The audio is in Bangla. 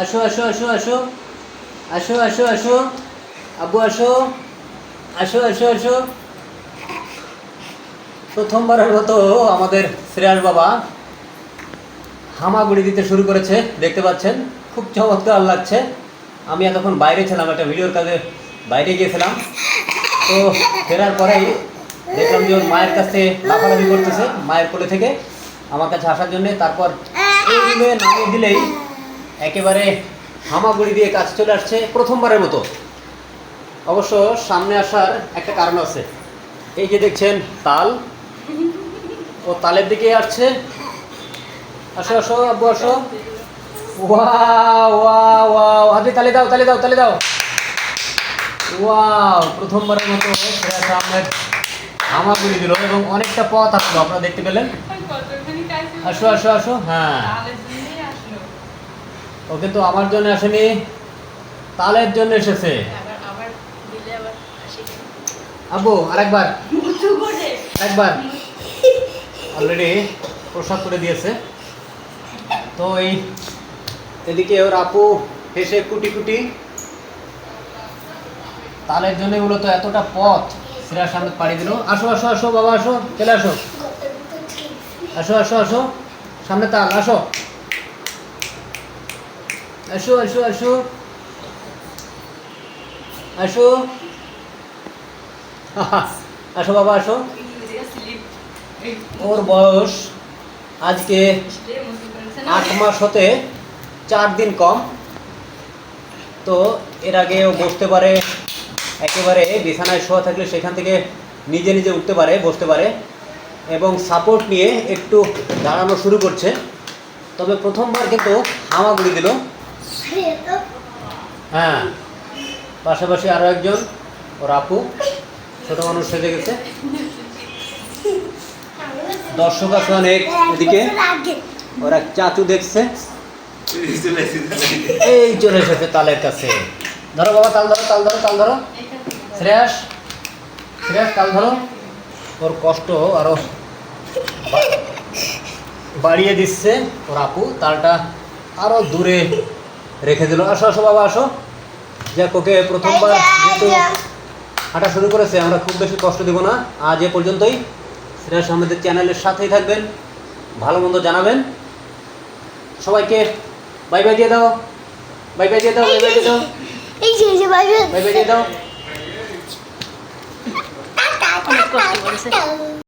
আসো আসো আসো আসো। আসো আসো আসো। আব্বু, আসো। আসো আসো আসো। প্রথমবারের মতো আমাদের শ্রেয়াস বাবা হামাগুড়ি দিতে শুরু করেছে, দেখতে পাচ্ছেন? খুব চমৎকার লাগছে। আমি এতক্ষণ বাইরে ছিলাম, একটা ভিডিওর কাজে বাইরে গিয়েছিলাম। তো ফেরার পরেই দেখলাম যে ওর মায়ের কাছে লাফালাফি করতেছে, মায়ের কোলে থেকে আমার কাছে আসার জন্য। তারপর নামিয়ে দিলেই একেবারে হামাগুড়ি দিয়ে কাজ চলে আসছে প্রথমবারের মতো। অবশ্য সামনে আসার একটা কারণ আছে। এই যে দেখছেন তাল। ও তালের দিকে আসছে। আসো আসো আব্বু আসো। Wow wow wow. হাতে তালে দাও তালে দাও তালে দাও। ওয়াও প্রথমবারের মতো শ্রেয়া আহমেদ হামাগুড়ি দিল এবং অনেকটা পথ আসলো আপনারা দেখতে পেলেন। আসো আসো আসো। হ্যাঁ। ও কিন্তু আমার জন্য আসেনি তালের জন্য এসেছে। আব্বু আরেকবার। একবার অলরেডি প্রসাদ করে দিয়েছে। তো এই এদিকে ওর আপু হেসে কুটি কুটি। তালের জন্য মূলত এতটা পথ সিরার সামনে পাড়ি দিল। আসো আসো আসো বাবা আসো চলে আসো। আসো আসো আসো সামনে তাল আসো। আসো আসো আসো আসো আসো বাবা আসো ওর বয়স আজকে আট মাস হতে চার দিন কম। তো এর আগে ও বসতে পারে একেবারে বিছানায় শোয়া থাকলে সেখান থেকে নিজে নিজে উঠতে পারে বসতে পারে। এবং সাপোর্ট নিয়ে একটু দাঁড়ানো শুরু করছে। তবে প্রথমবার কিন্তু হামাগুড়ি দিল। হ্যাঁ পাশাপাশি আরও একজন ওর আপু ছোটো মানুষ সেজে গেছে। দর্শক আছে অনেক এদিকে। ওরা চাচু দেখছে। এই চলে এসেছে তালের কাছে। ধরো বাবা তাল ধরো তাল ধরো তাল ধরো। শ্রেয়াস শ্রেয়াস তাল ধরো। ওর কষ্ট আরও বাড়িয়ে দিচ্ছে ওর আপু। তালটা আরও দূরে রেখে দিল। আসো আসো বাবা আসো। যাক ওকে প্রথমবার যেহেতু হাঁটা শুরু করেছে আমরা খুব বেশি কষ্ট দেবো না। আজ এ পর্যন্তই। শ্রেয়াস আমাদের চ্যানেলের সাথেই থাকবেন। ভালো মন্দ জানাবেন। সবাইকে বাই বাই দিয়ে দাও। বাই বাই দিয়ে দাও বাই বাই দিয়ে দাও। এই যে এই যে বাইরে বাই। বাই দিয়ে দাও।